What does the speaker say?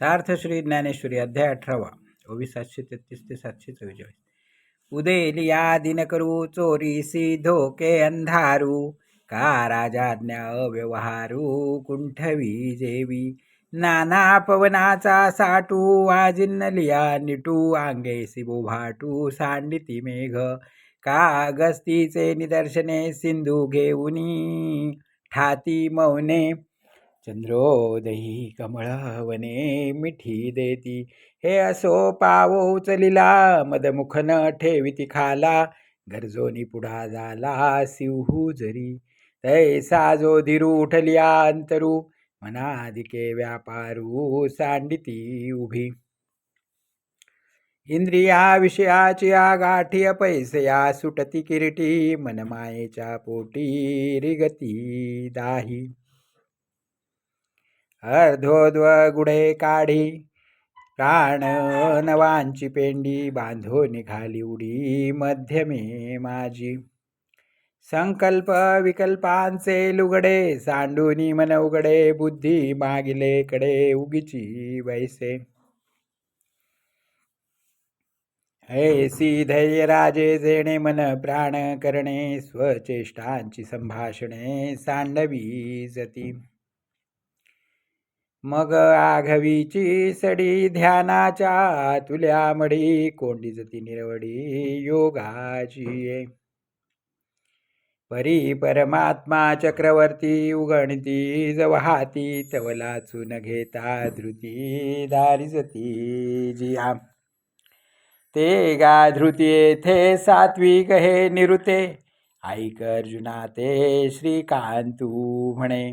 सार्थ श्री ज्ञानेश्वरी अध्याय अठरावा. ओवी सातशे तेहतीस ते सातशे चव्वेचाळीस. उदेलिया दिन करू चोरीसी धोके अंधारू. का राजाज्ञा अव्यवहारू कुंठवी जेवी. नाना पवनाचा साटू वाजिन्नलिया निटू. आंगे बोभाटू सांडिती मेघ. का अगस्तीचे निदर्शने सिंधू घेऊनी. ठाती मौने चंद्रोदयी कमळवने मिठी देती. हे असो पावो उचलिला मदमुख न ठेविती खाला गरजोनी पुढा झाला सिंहू जरी. तैसा जो धीरू उठलिया अंतरू मनादिके व्यापारू सांडिती उभी. इंद्रिया विषयाची गाठी पैसया सुटती किरीटी मनमायेच्या पोटी रिगती दाही. अर्धोद्व गुडे काढी. प्राण नवांची पेंडी बांधो निघाली उडी मध्यमे माझी संकल्प विकल्पांचे लुगडे सांडूनी मन उघडे बुद्धी मागिले कडे उगीची वैसे. ऐसी धैर्य राजे जेणे मन प्राण करणे स्वचेष्टांची संभाषणे सांडवी जती. मग आघवीची सडी ध्यानाच्या तुल्या मडी कोंडी जती निरवडी योगाची ये. परी परमात्मा चक्रवर्ती उगणती जवहाती तवलाचू न घेता धृती दारिजती जिया ते गा धृती येथे सात्विक हे निरुते ऐक अर्जुना ते श्रीकांतू म्हणे